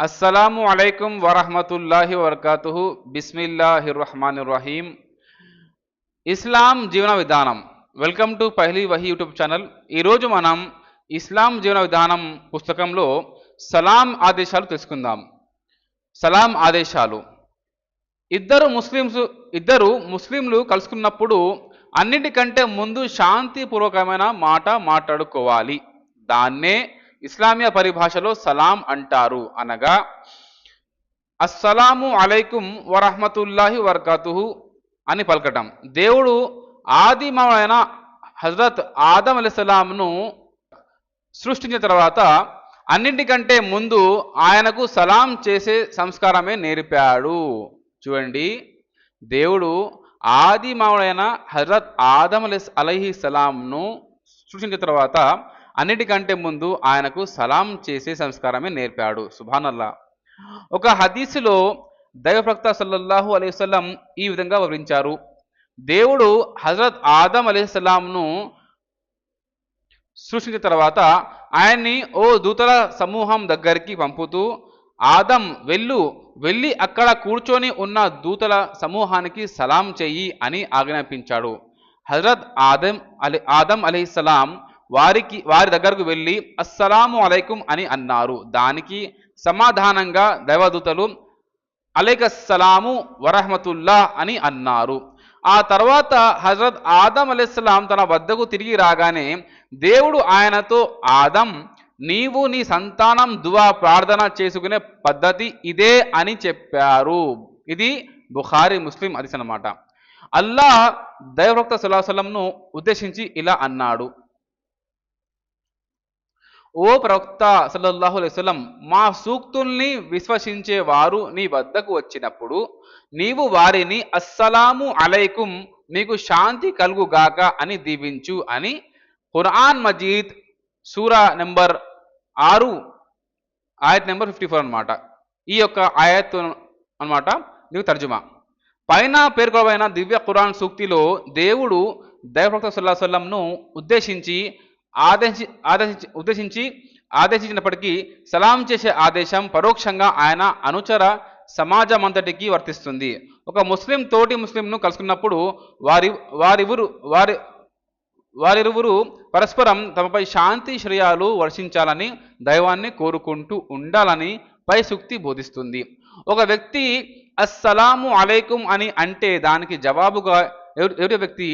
అస్సలాము అలైకుం వరహమతుల్లాహి వబర్కాతుహు బిస్మిల్లాహిర్ రహమాన్ రహీం ఇస్లాం జీవన విధానం. Welcome to Pahli Wahi YouTube channel. ఈరోజు మనం ఇస్లాం జీవన విధానం పుస్తకంలో సలాం ఆదేశాలు తెలుసుకుందాం. సలాం ఆదేశాలు. ఇద్దరు ముస్లిమ్స్ ఇద్దరు ముస్లింలు కలుసుకున్నప్పుడు అన్నిటికంటే ముందు శాంతిపూర్వకమైన మాట మాట్లాడుకోవాలి. దాన్నే ఇస్లామియ పరిభాషలో సలాం అంటారు అనగా అస్సలాము అలైకుం వరహమతుల్లాహి వర్కతుహు అని పలకటం. దేవుడు ఆదిమమైన హజరత్ ఆదం అలీస్లాంను సృష్టించిన తర్వాత అన్నింటికంటే ముందు ఆయనకు సలాం చేసే సంస్కారమే నేర్పాడు. చూడండి దేవుడు ఆదిమమైన హజరత్ ఆదం అలీ అలహి సలాంను సృష్టించిన తర్వాత అన్నిటికంటే ముందు ఆయనకు సలాం చేసే సంస్కారమే నేర్పాడు. సుభానల్లా. ఒక హదీసులో దైవప్రక్త సల్లల్లాహు అలైవల్లం ఈ విధంగా వివరించారు. దేవుడు హజరత్ ఆదం అలీస్లాంను సృష్టించిన తర్వాత ఆయన్ని ఓ దూతల సమూహం దగ్గరికి పంపుతూ ఆదం వెళ్ళు వెళ్ళి అక్కడ కూర్చొని ఉన్న దూతల సమూహానికి సలాం చెయ్యి అని ఆజ్ఞాపించాడు. హజరత్ ఆదం అలీ ఆదం అలీస్లాం వారికి వారి దగ్గరకు వెళ్ళి అస్సలాము అలైకుం అని అన్నారు. దానికి సమాధానంగా దైవదూతలు అలైకస్సలాము వరహమతుల్లా అని అన్నారు. ఆ తర్వాత హజరత్ ఆదం అలీస్లాం తన వద్దకు తిరిగి రాగానే దేవుడు ఆయనతో ఆదం నీవు నీ సంతానం దువా ప్రార్థన చేసుకునే పద్ధతి ఇదే అని చెప్పారు. ఇది బుఖారి ముస్లిం హదీస్ అన్నమాట. అల్లా దైవభక్త సుల్లాహసలంను ఉద్దేశించి ఇలా అన్నాడు. ఓ ప్రవక్త సల్లల్లాహు అలైవలం మా సూక్తుల్ని విశ్వసించేవారు నీ వద్దకు వచ్చినప్పుడు నీవు వారిని అస్సలాము అలైకుం మీకు శాంతి కలుగుగాక అని దీవించు అని ఖురాన్ మజీద్ సూరా నెంబర్ ఆరు ఆయత్ నెంబర్ ఫిఫ్టీ ఫోర్ అనమాట ఈ యొక్క ఆయత్ అనమాట నీకు తర్జుమా. పైన పేర్కొనబడిన దివ్య ఖురాన్ సూక్తిలో దేవుడు దైవభక్త సుల్లాహల్లంను ఉద్దేశించి ఆదేశి ఆదేశించి ఉద్దేశించి ఆదేశించినప్పటికీ సలాం చేసే ఆదేశం పరోక్షంగా ఆయన అనుచర సమాజం అంతటికి వర్తిస్తుంది. ఒక ముస్లిం తోటి ముస్లింను కలుసుకున్నప్పుడు వారి వారివురు వారి వారిరువురు పరస్పరం తమపై శాంతి శ్రేయాలు వర్షించాలని దైవాన్ని కోరుకుంటూ ఉండాలని పై సూక్తి బోధిస్తుంది. ఒక వ్యక్తి అస్సలాము అలైకుం అని అంటే దానికి జవాబుగా ఎవరి వ్యక్తి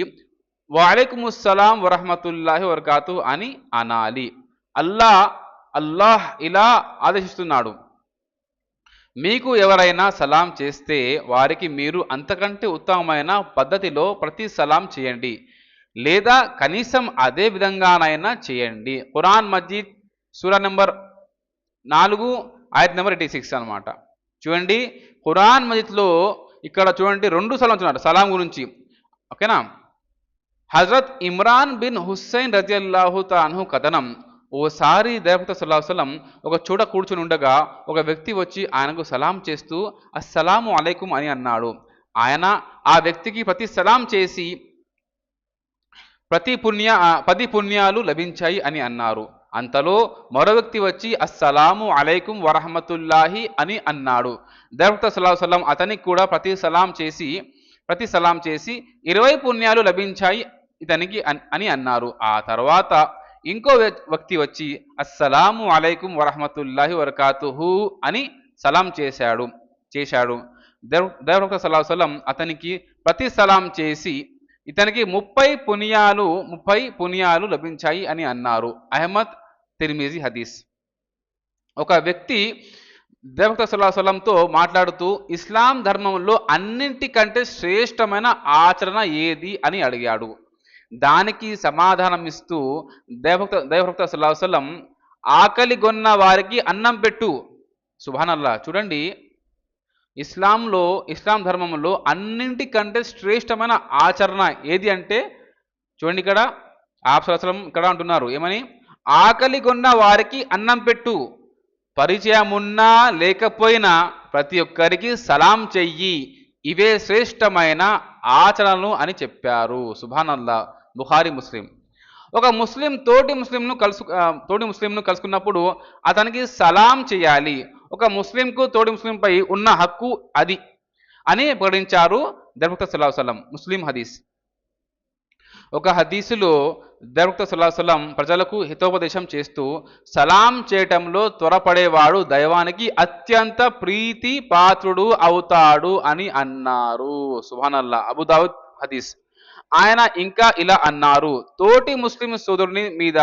వాలైకుముస్సలాం వరహమతుల్లాహి వరకాతు అని అనాలి. అల్లా అల్లాహ్ ఇలా ఆదేశిస్తున్నాడు. మీకు ఎవరైనా సలాం చేస్తే వారికి మీరు అంతకంటే ఉత్తమమైన పద్ధతిలో ప్రతి సలాం చేయండి. లేదా కనీసం అదే విధంగానైనా చేయండి. ఖురాన్ మజీద్ సూరా నెంబర్ నాలుగు ఆయత్ నెంబర్ ఎయిటీ సిక్స్ అనమాట చూడండి ఖురాన్ మజీద్లో ఇక్కడ చూడండి రెండు సలాం చూడండి సలాం గురించి. ఓకేనా? హజరత్ ఇమ్రాన్ బిన్ హుస్సైన్ రజియల్లాహు తాన్హు కథనం. ఓసారి దేవత సుల్లాహసలం ఒక చోట కూర్చుని ఉండగా ఒక వ్యక్తి వచ్చి ఆయనకు సలాం చేస్తూ అస్సలాము అలైకుం అని అన్నాడు. ఆయన ఆ వ్యక్తికి ప్రతి సలాం చేసి ప్రతి పుణ్య పది పుణ్యాలు లభించాయి అని అన్నారు. అంతలో మరో వ్యక్తి వచ్చి అస్సలాము అలైకుం వరహమతుల్లాహి అని అన్నాడు. దేవత సల్లాహం అతనికి కూడా ప్రతి సలాం చేసి ప్రతి సలాం చేసి ఇరవై పుణ్యాలు లభించాయి ఇతనికి అని అన్నారు. ఆ తర్వాత ఇంకో వ్యక్తి వచ్చి అస్సలాము అలైకుం వరహమతుల్లాహి వరకాతుహు అని సలాం చేశాడు చేశాడు. దేవభక్త సలం అతనికి ప్రతి సలాం చేసి ఇతనికి ముప్పై పుణ్యాలు ముప్పై పుణ్యాలు లభించాయి అని అన్నారు. అహ్మద్ తిర్మిజీ హదీస్. ఒక వ్యక్తి దేవక్త సల్లాహంతో మాట్లాడుతూ ఇస్లాం ధర్మంలో అన్నింటికంటే శ్రేష్టమైన ఆచరణ ఏది? అని అడిగాడు. దానికి సమాధానం ఇస్తూ దేవభక్త దైవభక్త సుల్లాహసలం ఆకలిగొన్న వారికి అన్నం పెట్టు. సుభానల్లా. చూడండి ఇస్లాంలో ఇస్లాం ధర్మంలో అన్నింటికంటే శ్రేష్టమైన ఆచరణ ఏది అంటే చూడండి ఇక్కడ ఆప్సలం ఇక్కడ అంటున్నారు. ఏమని? ఆకలి కొన్న వారికి అన్నం పెట్టు. పరిచయం ఉన్నా లేకపోయినా ప్రతి ఒక్కరికి సలాం చెయ్యి. ఇవే శ్రేష్టమైన ఆచరణలు అని చెప్పారు. సుభానల్లా. బుహారీ ముస్లిం. ఒక ముస్లిం తోటి ముస్లింను కలుసు తోటి ముస్లింను కలుసుకున్నప్పుడు అతనికి సలాం చేయాలి. ఒక ముస్లింకు తోటి ముస్లింపై ఉన్న హక్కు అది అని ప్రకటించారు దర్భక్త సల్లాహసలం ముస్లిం హదీస్. ఒక హదీసులో దర్భక్త సల్లాహసలం ప్రజలకు హితోపదేశం చేస్తూ సలాం చేయటంలో త్వరపడేవాడు దైవానికి అత్యంత ప్రీతి పాత్రుడు అవుతాడు అని అన్నారు. సుహానల్లా అబుదావుద్ హదీస్. ఆయన ఇంకా ఇలా అన్నారు తోటి ముస్లిం సోదరుని మీద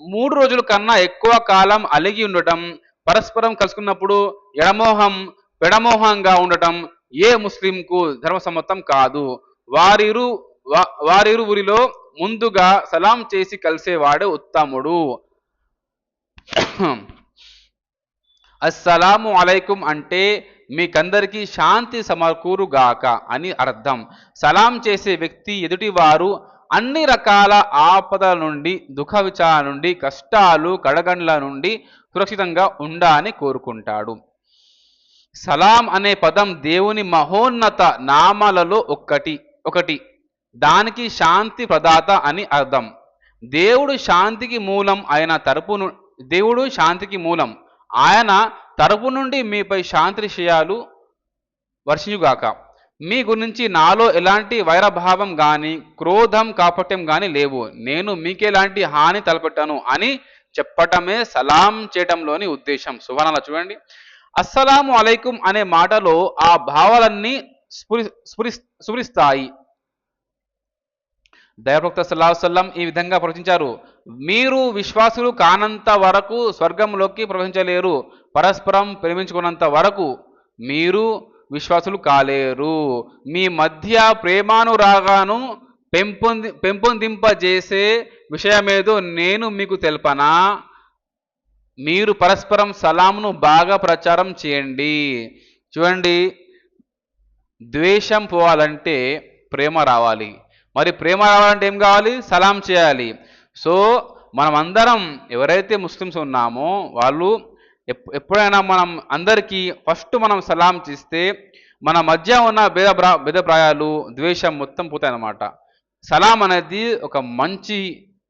మూడు రోజుల కన్నా ఎక్కువ కాలం అలిగి ఉండటం పరస్పరం కలుసుకున్నప్పుడు ఎడమోహం పెడమోహంగా ఉండటం ఏ ముస్లింకు ధర్మసమ్మతం కాదు. వారిరు వారిరు ఊరిలో ముందుగా సలాం చేసి కలిసేవాడే ఉత్తముడు. అస్సలాము అలైకుం అంటే మీకందరికీ శాంతి సమకూరుగాక అని అర్థం. సలాం చేసే వ్యక్తి ఎదుటివారు అన్ని రకాల ఆపదల నుండి దుఃఖ విచార నుండి కష్టాలు కడగండ్ల నుండి సురక్షితంగా ఉండాలని కోరుకుంటాడు. సలాం అనే పదం దేవుని మహోన్నత నామాలలో ఒక్కటి ఒకటి. దానికి శాంతి ప్రదాత అని అర్థం. దేవుడు శాంతికి మూలం ఆయన తరపును దేవుడు శాంతికి మూలం. ఆయన తరపు నుండి మీపై శాంతి విషయాలు వర్షించుగాక. మీ గురించి నాలో ఎలాంటి వైరభావం గాని క్రోధం కాపట్యం గాని లేవు. నేను మీకెలాంటి హాని తలపెట్టాను అని చెప్పటమే సలాం చేయటంలోని ఉద్దేశం. సువర్ణాల చూడండి. అస్సలాము అలైకుం అనే మాటలో ఆ భావాలన్నీ స్ఫురి స్ఫురి స్ఫురిస్తాయి. దైవభక్త సల్లం ఈ విధంగా ప్రవచించారు. మీరు విశ్వాసులు కానంత వరకు స్వర్గంలోకి ప్రవహించలేరు. పరస్పరం ప్రేమించుకున్నంత వరకు మీరు విశ్వాసులు కాలేరు. మీ మధ్య ప్రేమానురాగాను పెంపొంది పెంపొందింపజేసే విషయమేదో నేను మీకు తెలపనా? మీరు పరస్పరం సలాంను బాగా ప్రచారం చేయండి. చూడండి ద్వేషం పోవాలంటే ప్రేమ రావాలి. మరి ప్రేమ రావాలంటే ఏం కావాలి? సలాం చేయాలి. సో మనమందరం ఎవరైతే ముస్లిమ్స్ ఉన్నామో వాళ్ళు ఎప్పుడైనా మనం అందరికీ ఫస్ట్ మనం సలాం చేస్తే మన మధ్య ఉన్న భేద భేదప్రాయాలు ద్వేషం మొత్తం పోతాయి అన్నమాట సలాం అనేది ఒక మంచి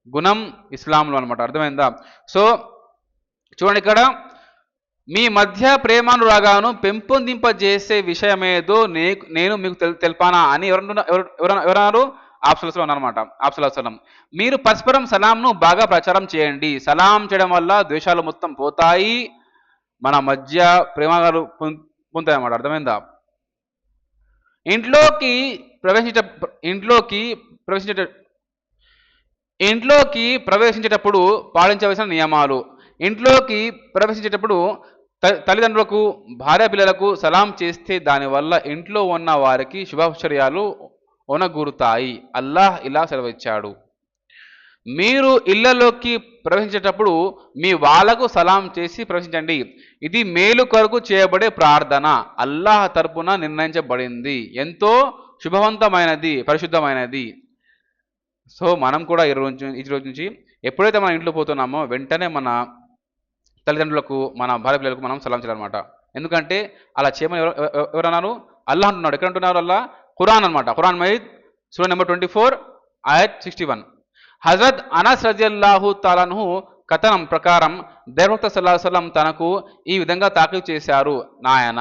గుణం ఇస్లాంలో అనమాట అర్థమైందా? సో చూడండి ఇక్కడ మీ మధ్య ప్రేమానురాగాను పెంపొందింపజేసే విషయమేదో నే నేను మీకు తెల్ తెలిపానా అని ఎవరన్నా ఎవరు ఎవరన్నా ఎవరన్నారు? ఆప్సలస్లో అన్నమాట. ఆప్సలస్లం మీరు పరస్పరం సలాంను బాగా ప్రచారం చేయండి. సలాం చేయడం వల్ల ద్వేషాలు మొత్తం పోతాయి. మన మధ్య ప్రేమగాలు పొందుతాయి అన్నమాట. అర్థమైందా? ఇంట్లోకి ప్రవేశించ ఇంట్లోకి ప్రవేశించే ఇంట్లోకి ప్రవేశించేటప్పుడు పాటించవలసిన నియమాలు. ఇంట్లోకి ప్రవేశించేటప్పుడు త- తల్లిదండ్రులకు భార్య పిల్లలకు సలాం చేస్తే దానివల్ల ఇంట్లో ఉన్న వారికి శుభాశ్చర్యాలు ఒనగూరుతాయి అల్లాహ్ ఇలా సెలవిచ్చాడు. మీరు ఇళ్ళలోకి ప్రవేశించేటప్పుడు మీ వాళ్ళకు సలాం చేసి ప్రవేశించండి. ఇది మేలు కొరకు చేయబడే ప్రార్థన. అల్లాహ్ తరపున నిర్ణయించబడింది. ఎంతో శుభవంతమైనది పరిశుద్ధమైనది. సో మనం కూడా ఈ రోజు ఈ రోజు నుంచి ఎప్పుడైతే మన ఇంట్లో పోతున్నామో వెంటనే మన తల్లిదండ్రులకు మన భార్య పిల్లలకు మనం సలాం చేయాలన్నమాట. ఎందుకంటే అలా చేయమని ఎవరు ఎవరన్నారు? అల్లాహ్ అంటున్నాడు. ఎక్కడ అంటున్నారు అల్లా ఖురాన్ అనమాట ఖురాన్ మహీద్ సూర్య నెంబర్ ట్వంటీ ఫోర్ ఆయత్ సిక్స్టీ వన్. హజరత్ అనస్ రజల్లాహు తాలాను కథనం ప్రకారం దేవభక్త సల్లాహసలం తనకు ఈ విధంగా తాకీ చేశారు. నాయన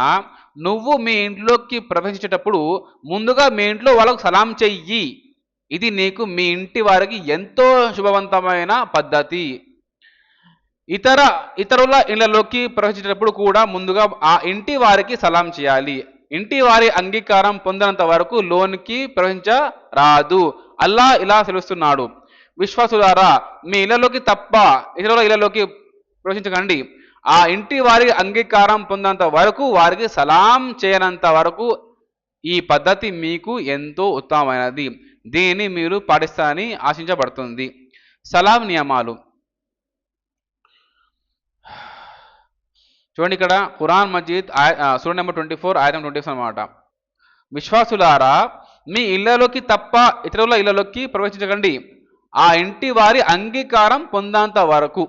నువ్వు మీ ఇంట్లోకి ప్రవేశించేటప్పుడు ముందుగా మీ ఇంట్లో వాళ్ళకు సలాం చెయ్యి. ఇది నీకు మీ ఇంటి వారికి ఎంతో శుభవంతమైన పద్ధతి. ఇతర ఇతరుల ఇళ్ళలోకి ప్రవేశించేటప్పుడు కూడా ముందుగా ఆ ఇంటి వారికి సలాం చేయాలి. ఇంటి వారి అంగీకారం పొందినంత వరకు లోన్కి ప్రవహించరాదు. అల్లా ఇలా తెలుస్తున్నాడు విశ్వాసులారా మీ ఇళ్ళలోకి తప్ప ఇతరుల ఇళ్ళలోకి ప్రవేశించకండి. ఆ ఇంటి వారి అంగీకారం పొందినంత వరకు వారికి సలాం చేయనంత వరకు ఈ పద్ధతి మీకు ఎంతో ఉత్తమమైనది. దీన్ని మీరు పాటిస్తారని ఆశించబడుతుంది. సలాం నియమాలు. చూడండి ఇక్కడ ఖురాన్ మజీద్ సూర్య నెంబర్ ట్వంటీ ఫోర్ ఆయన ట్వంటీ ఫోర్ అనమాట విశ్వాసులారా మీ ఇళ్ళలోకి తప్ప ఇతరుల ఇళ్ళలోకి ప్రవేశించకండి. ఆ ఇంటి వారి అంగీకారం పొందేంత వరకు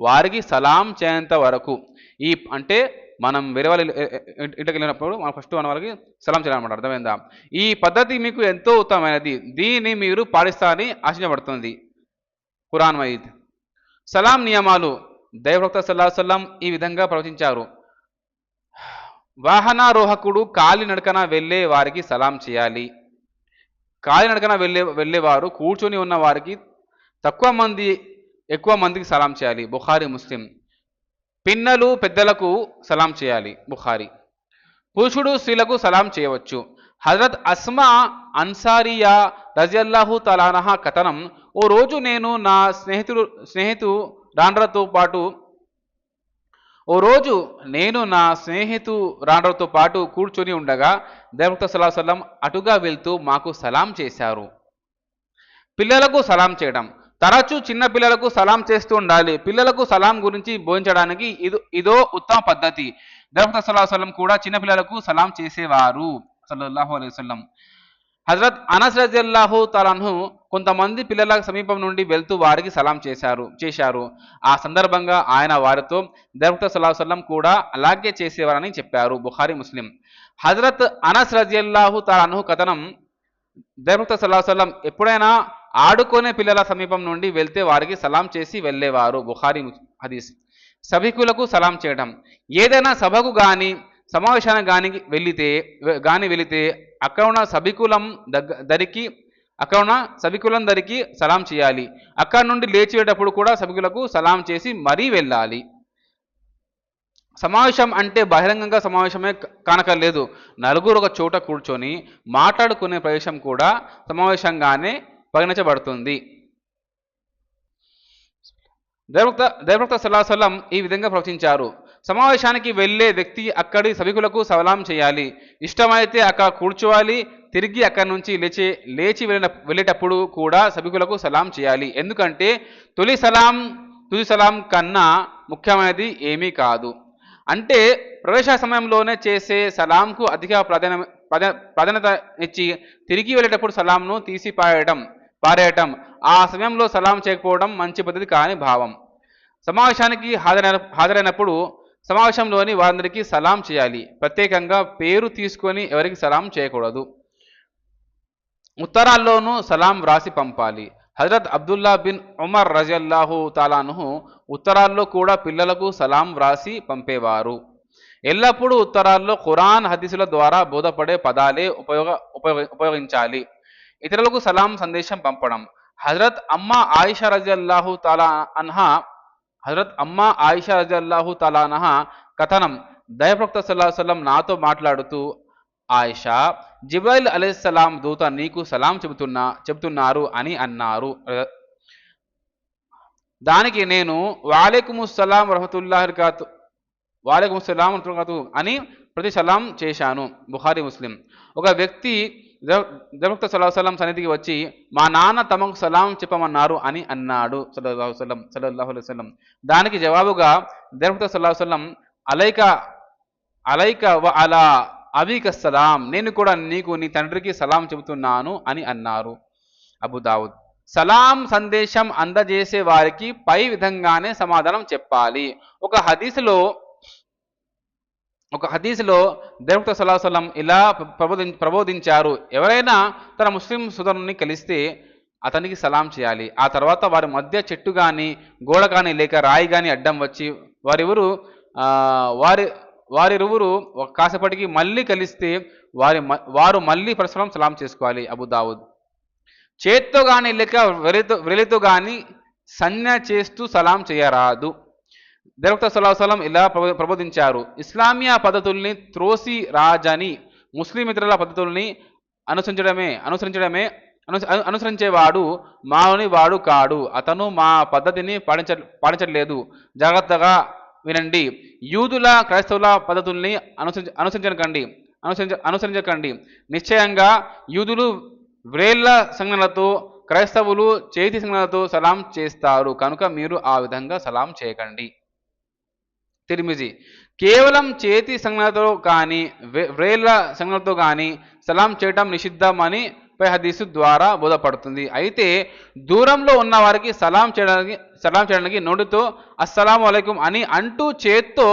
వారికి సలాం చేయంత వరకు. ఈ అంటే మనం వేరే వాళ్ళ ఇంటికి వెళ్ళినప్పుడు మనం ఫస్ట్ మన వాళ్ళకి సలాం చేయాలన్నమాట అర్థమైందా? ఈ పద్ధతి మీకు ఎంతో ఉత్తమమైనది. దీన్ని మీరు పాటిస్తారని ఆశించబడుతుంది ఖురాన్ మయీద్ సలాం నియమాలు దైవభక్త సల్లాహల్లం ఈ విధంగా ప్రవచించారు. వాహనారోహకుడు కాలినడకన వెళ్ళే వారికి సలాం చేయాలి. కాలినడకన వెళ్ళే వెళ్ళేవారు కూర్చొని ఉన్న వారికి తక్కువ మంది ఎక్కువ మందికి సలాం చేయాలి. బుఖారి ముస్లిం. పిన్నలు పెద్దలకు సలాం చేయాలి. బుఖారి. పురుషుడు స్త్రీలకు సలాం చేయవచ్చు. హజరత్ అస్మా అన్సారియా రజియల్లాహు తలానహా కథనం ఓ రోజు నేను నా స్నేహితుడు స్నేహితు రాండ్రతో పాటు ఓ రోజు నేను నా స్నేహితు రాండ్రతో పాటు కూర్చొని ఉండగా దేవత సలాహసలం అటుగా వెళ్తూ మాకు సలాం చేశారు. పిల్లలకు సలాం చేయడం. తరచూ చిన్న పిల్లలకు సలాం చేస్తూ ఉండాలి. పిల్లలకు సలాం గురించి బోధించడానికి ఇది ఇదో ఉత్తమ పద్ధతి. దేవత సలాహసలం కూడా చిన్న పిల్లలకు సలాం చేసేవారు. సల్లల్లాహు అలైవల్లం హజరత్ అనస్ రజల్లాహు తలను కొంతమంది పిల్లల సమీపం నుండి వెళ్తూ వారికి సలాం చేశారు చేశారు. ఆ సందర్భంగా ఆయన వారితో దర్వక్త సల్లాహం కూడా అలాగే చేసేవారని చెప్పారు బుఖారి ముస్లిం. హజరత్ అనస్ రజియల్లాహు తలాన్హు కథనం దర్వక్త సల్లాహం ఎప్పుడైనా ఆడుకునే పిల్లల సమీపం నుండి వెళ్తే వారికి సలాం చేసి వెళ్ళేవారు బుఖారి హదీస్. సభికులకు సలాం చేయడం ఏదైనా సభకు కానీ సమావేశానికి గాని వెళితే గాని వెళితే అక్కడ ఉన్న సభికులం దగ్గ దరికి అక్కడ ఉన్న సభికులం దరికి సలాం చేయాలి. అక్కడ నుండి లేచేటప్పుడు కూడా సభికులకు సలాం చేసి మరీ వెళ్ళాలి. సమావేశం అంటే బహిరంగంగా సమావేశమే కానకలేదు నలుగురు ఒక చోట కూర్చొని మాట్లాడుకునే ప్రదేశం కూడా సమావేశంగానే పరిగణించబడుతుంది. దేవక్త దేవక్త సల్లాహం ఈ విధంగా ప్రవచించారు. సమావేశానికి వెళ్ళే వ్యక్తి అక్కడి సభికులకు సలాం చేయాలి. ఇష్టమైతే అక్కడ కూర్చోవాలి. తిరిగి అక్కడి నుంచి లేచి లేచి వెళ్ళిన వెళ్ళేటప్పుడు కూడా సభికులకు సలాం చేయాలి. ఎందుకంటే తొలి సలాం తుది సలాం కన్నా ముఖ్యమైనది ఏమీ కాదు. అంటే ప్రవేశ సమయంలోనే చేసే సలాంకు అధిక ప్రాధాన్య ప్రాధాన్యత ఇచ్చి తిరిగి వెళ్ళేటప్పుడు సలాంను తీసి పారేయడం పారేయటం ఆ సమయంలో సలాం చేయకపోవడం మంచి పద్ధతి కాని భావం. సమావేశానికి హాజరైన హాజరైనప్పుడు సమావేశంలోని వారందరికీ సలాం చేయాలి. ప్రత్యేకంగా పేరు తీసుకొని ఎవరికి సలాం చేయకూడదు. ఉత్తరాల్లోనూ సలాం వ్రాసి పంపాలి. హజరత్ అబ్దుల్లా బిన్ ఉమర్ రజల్లాహు తాలాను ఉత్తరాల్లో కూడా పిల్లలకు సలాం వ్రాసి పంపేవారు. ఎల్లప్పుడూ ఉత్తరాల్లో ఖురాన్ హదీసుల ద్వారా బోధపడే పదాలే ఉపయోగ ఉపయోగ ఉపయోగించాలి. ఇతరులకు సలాం సందేశం పంపడం. హజరత్ అమ్మ ఆయిషా రజల్లాహు తాలా అన్హా హజరత్ అమ్మా ఆయిషా రజల్లాహు తలానహ కథనం. దయప్రక్త సల్లాహం నాతో మాట్లాడుతూ ఆయిషా జిబ్రాయిల్ అలైహిస్సలాం దూత నీకు సలాం చెబుతున్నా చెబుతున్నారు అని అన్నారు. దానికి నేను వాలేకుముస్సలాం రహతుల్లాహర్కాత్ వాలేకుముస్సలాం అని ప్రతి సలాం చేశాను. బుహారీ ముస్లిం. ఒక వ్యక్తి దరక్త సల్లాహం సన్నిధికి వచ్చి మా నాన్న తమకు సలాం చెప్పమన్నారు అని అన్నాడు సల్లల్లాహు సల్లల్లాహు దానికి జవాబుగా దరక్త సల్లాహం అలైక అలైక వ అలా అబీక సలాం నేను కూడా నీకు నీ తండ్రికి సలాం చెబుతున్నాను అని అన్నారు అబుదావుద్ సలాం సందేశం అందజేసే వారికి పై విధంగానే సమాధానం చెప్పాలి. ఒక హదీసులో ఒక హదీసులో దేవత సలాహసలం ఇలా ప్రబోధి ప్రబోధించారు. ఎవరైనా తన ముస్లిం సుధరుని కలిస్తే అతనికి సలాం చేయాలి. ఆ తర్వాత వారి మధ్య చెట్టు కానీ గోడ కానీ లేక రాయి కానీ అడ్డం వచ్చి వారిరువురు వారి వారిరువురు కాసేపటికి మళ్ళీ కలిస్తే వారి వారు మళ్ళీ పరస్పరం సలాం చేసుకోవాలి అబుదావుద్ చేత్తో కానీ లేక వెలితో వెలితో కానీ సంజ్ఞ చేస్తూ సలాం చేయరాదు. దేవత సలాహం ఇలా ప్రబోధించారు. ఇస్లామియా పద్ధతుల్ని త్రోసి రాజని ముస్లిం ఇతరుల పద్ధతుల్ని అనుసరించడమే అనుసరించడమే అనుసరించేవాడు మాలోని వాడు కాడు. అతను మా పద్ధతిని పాటించ పాటించట్లేదు. జాగ్రత్తగా వినండి. యూదుల క్రైస్తవుల పద్ధతుల్ని అనుసరి అనుసరించకండి. అనుసరించ అనుసరించకండి. నిశ్చయంగా యూదులు వ్రేళ్ళ సంజ్ఞలతో క్రైస్తవులు చేతి సంజ్ఞలతో సలాం చేస్తారు. కనుక మీరు ఆ విధంగా సలాం చేయకండి. తిరిమిజి కేవలం చేతి సంజ్ఞలతో కానీ వ్రేళ్ళ సంజ్ఞలతో కానీ సలాం చేయటం నిషిద్ధమని పై హదీసు ద్వారా బోధపడుతుంది. అయితే దూరంలో ఉన్న వారికి సలాం చేయడానికి సలాం చేయడానికి నోటితో అస్సలం వలైకుం అని అంటూ చేత్తో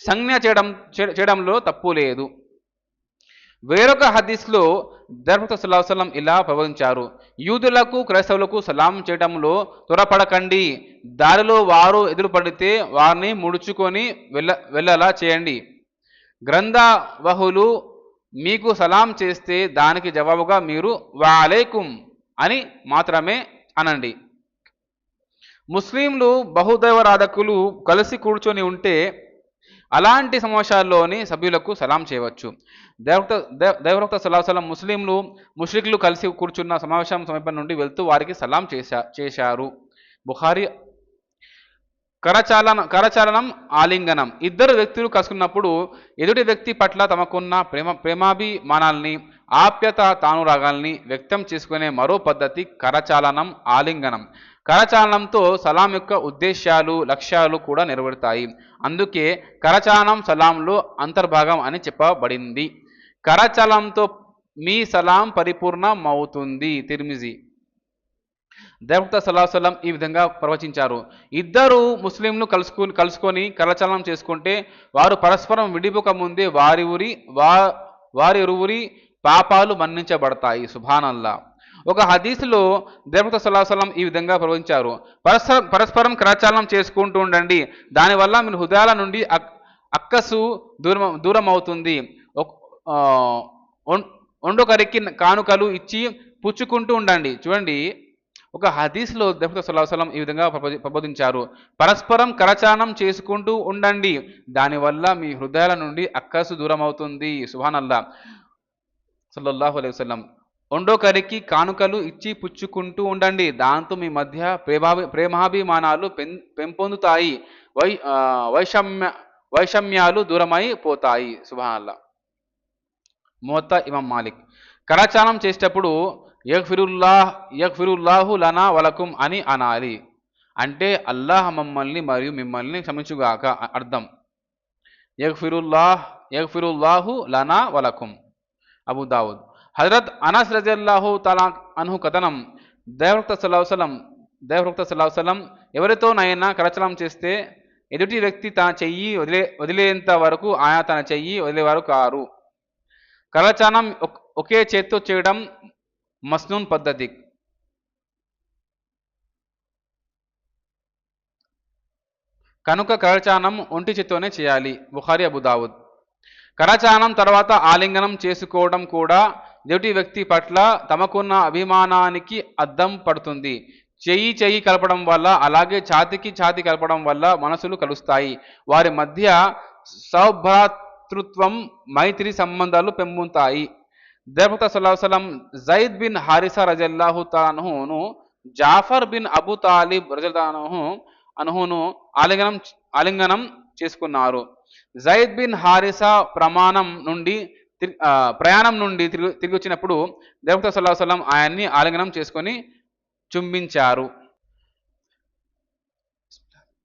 సంజ్ఞ చేయడం చేయడంలో తప్పు లేదు. వేరొక హదీస్లో ధర్మత సుల్లాహసలం ఇలా ప్రవచించారు. యూదులకు క్రైస్తవులకు సలాం చేయడంలో త్వరపడకండి. దారిలో వారు ఎదురుపడితే వారిని ముడుచుకొని వెళ్ళ వెళ్ళలా చేయండి. గ్రంథవహులు మీకు సలాం చేస్తే దానికి జవాబుగా మీరు వాలేకుం అని మాత్రమే అనండి. ముస్లింలు బహుదైవరాధకులు కలిసి కూర్చొని ఉంటే అలాంటి సమావేశాల్లోని సభ్యులకు సలాం చేయవచ్చు. దేవక్త దేవ దేవరక్త సలాసలం ముస్లింలు ముష్రిక్లు కలిసి కూర్చున్న సమావేశం సమీపం నుండి వెళ్తూ వారికి సలాం చేశా చేశారు. బుఖారి కరచాలన కరచాలనం ఆలింగనం. ఇద్దరు వ్యక్తులు కలుసుకున్నప్పుడు ఎదుటి వ్యక్తి పట్ల తమకున్న ప్రేమ ప్రేమాభిమానాల్ని ఆప్యత తానురాగాల్ని వ్యక్తం చేసుకునే మరో పద్ధతి కరచాలనం ఆలింగనం. కరచాలనంతో సలాం యొక్క ఉద్దేశాలు లక్ష్యాలు కూడా నెరవేరుతాయి. అందుకే కరచాలనం సలాంలో అంతర్భాగం అని చెప్పబడింది. కరచలంతో మీ సలాం పరిపూర్ణమవుతుంది. తిరిమిజి దేవత సలాహసలం ఈ విధంగా ప్రవచించారు. ఇద్దరు ముస్లింలు కలుసుకు కలుసుకొని కరచలనం చేసుకుంటే వారు పరస్పరం విడిపోక ముందే వారి ఊరి వా వారి ఇరువురి పాపాలు మన్నించబడతాయి. సుభానల్లా. ఒక హదీసులో దేవత సలాహసలం ఈ విధంగా ప్రవచించారు. పరస్పరం పరస్పరం కరచాలనం చేసుకుంటూ ఉండండి. దానివల్ల మీ హృదయాల నుండి అక్ అక్కసు దూరం దూరం అవుతుంది వండొకరికి ఒండొకరికి కానుకలు ఇచ్చి పుచ్చుకుంటూ ఉండండి. చూడండి ఒక హదీస్లో దేవత సల్లాహం ఈ విధంగా ప్రబోధించారు. పరస్పరం కరచానం చేసుకుంటూ ఉండండి. దానివల్ల మీ హృదయాల నుండి అక్కసు దూరం అవుతుంది సుహానల్లా సల్లల్లాహు అలైహి ఒండొకరికి కానుకలు ఇచ్చి పుచ్చుకుంటూ ఉండండి. దాంతో మీ మధ్య ప్రేమాభి ప్రేమాభిమానాలు పెం పెంపొందుతాయి. వై వైషమ్య వైషమ్యాలు దూరమై పోతాయి. సుభానల్లా. మోత ఇమాం మాలిక్. కరాచారం చేసేటప్పుడు యగ్ఫిరుల్లాహ్ యగ్ఫిరుల్లాహు లనా వలకుం అని అనాలి. అంటే అల్లాహ్ మమ్మల్ని మరియు మిమ్మల్ని క్షమించుగాక అర్థం. యగ్ఫిరుల్లాహ్ యగ్ఫిరుల్లాహు లనా వలకుం. అబుదావుద్ హజరత్ అనాస్ రజల్లాహు తలా అన్హు కథనం దేవరక్త సల్లాహసలం దేవరక్త సల్లాహసలం ఎవరితోనైనా కరచలం చేస్తే ఎదుటి వ్యక్తి తన చెయ్యి వదిలే వదిలేంత వరకు ఆయన తన చెయ్యి వదిలేవారు కారు. కరచానం ఒకే చేత్తో చేయడం మస్నూన్ పద్ధతి. కనుక కరచానం ఒంటి చేత్తోనే చేయాలి. బుఖారి అబుదావుద్ కరచానం తర్వాత ఆలింగనం చేసుకోవడం కూడా ఎదుటి వ్యక్తి పట్ల తమకున్న అభిమానానికి అద్దం పడుతుంది. చెయ్యి చెయ్యి కలపడం వల్ల అలాగే ఛాతికి ఛాతి కలపడం వల్ల మనసులు కలుస్తాయి. వారి మధ్య సౌభ్రాతృత్వం మైత్రి సంబంధాలు పెంపుతాయి దేవత సల్లాహం జైద్ బిన్ హారిసా రజల్లాహు తానును జాఫర్ బిన్ అబు తాలిబ్ రజల్లాహు అనుహును ఆలింగనం ఆలింగనం చేసుకున్నారు. జైద్ బిన్ హారిసా ప్రమాణం నుండి ప్రయాణం నుండి తిరిగి తిరిగి వచ్చినప్పుడు దేవత సల్లాహం ఆయన్ని ఆలింగనం చేసుకొని చుంబించారు.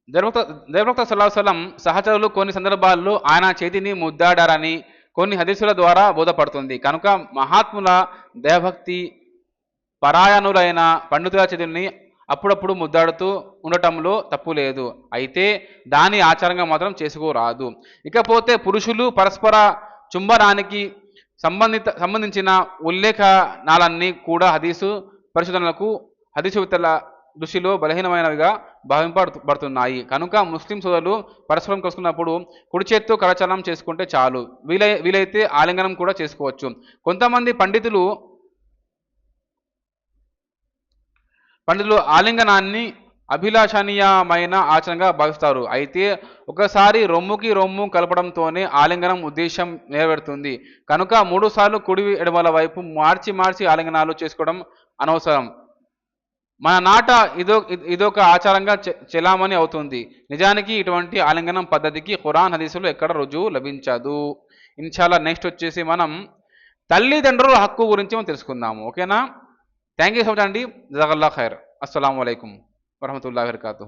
దేవత దేవత సల్లాహం సహచరులు కొన్ని సందర్భాల్లో ఆయన చేతిని ముద్దాడారని కొన్ని హదీసుల ద్వారా బోధపడుతుంది. కనుక మహాత్ముల దేవభక్తి పరాయణులైన పండితుల చేతుల్ని అప్పుడప్పుడు ముద్దాడుతూ ఉండటంలో తప్పు లేదు. అయితే దాని ఆచారంగా మాత్రం చేసుకోరాదు. ఇకపోతే పురుషులు పరస్పర చుంబనానికి సంబంధిత సంబంధించిన ఉల్లేఖనాలన్నీ కూడా హదీసు పరిశోధనలకు హదీసుల దృష్టిలో బలహీనమైనవిగా భావింపబడుతున్నాయి. కనుక ముస్లిం సోదరులు పరస్పరం కలుసుకున్నప్పుడు కుడి చేత్తో కరచలనం చేసుకుంటే చాలు. వీలై వీలైతే ఆలింగనం కూడా చేసుకోవచ్చు. కొంతమంది పండితులు పండితులు ఆలింగనాన్ని అభిలాషణీయమైన ఆచరణగా భావిస్తారు. అయితే ఒకసారి రొమ్ముకి రొమ్ము కలపడంతోనే ఆలింగనం ఉద్దేశం నెరవేరుతుంది. కనుక మూడు సార్లు కుడి ఎడమల వైపు మార్చి మార్చి ఆలింగనాలు చేసుకోవడం అనవసరం. మన నాట ఇదో ఇదొక ఆచారంగా చె- చెలామణి అవుతుంది. నిజానికి ఇటువంటి ఆలింగనం పద్ధతికి ఖురాన్ హదీసులు ఎక్కడ రుజువు లభించదు. ఇన్షాల్లా నెక్స్ట్ వచ్చేసి మనం తల్లిదండ్రుల హక్కు గురించి మనం తెలుసుకుందాము. ఓకేనా? థ్యాంక్ యూ సో మచ్ అండి. జగల్లా ఖైర్. అస్సలం అయికం వరహమూల వరకాతూ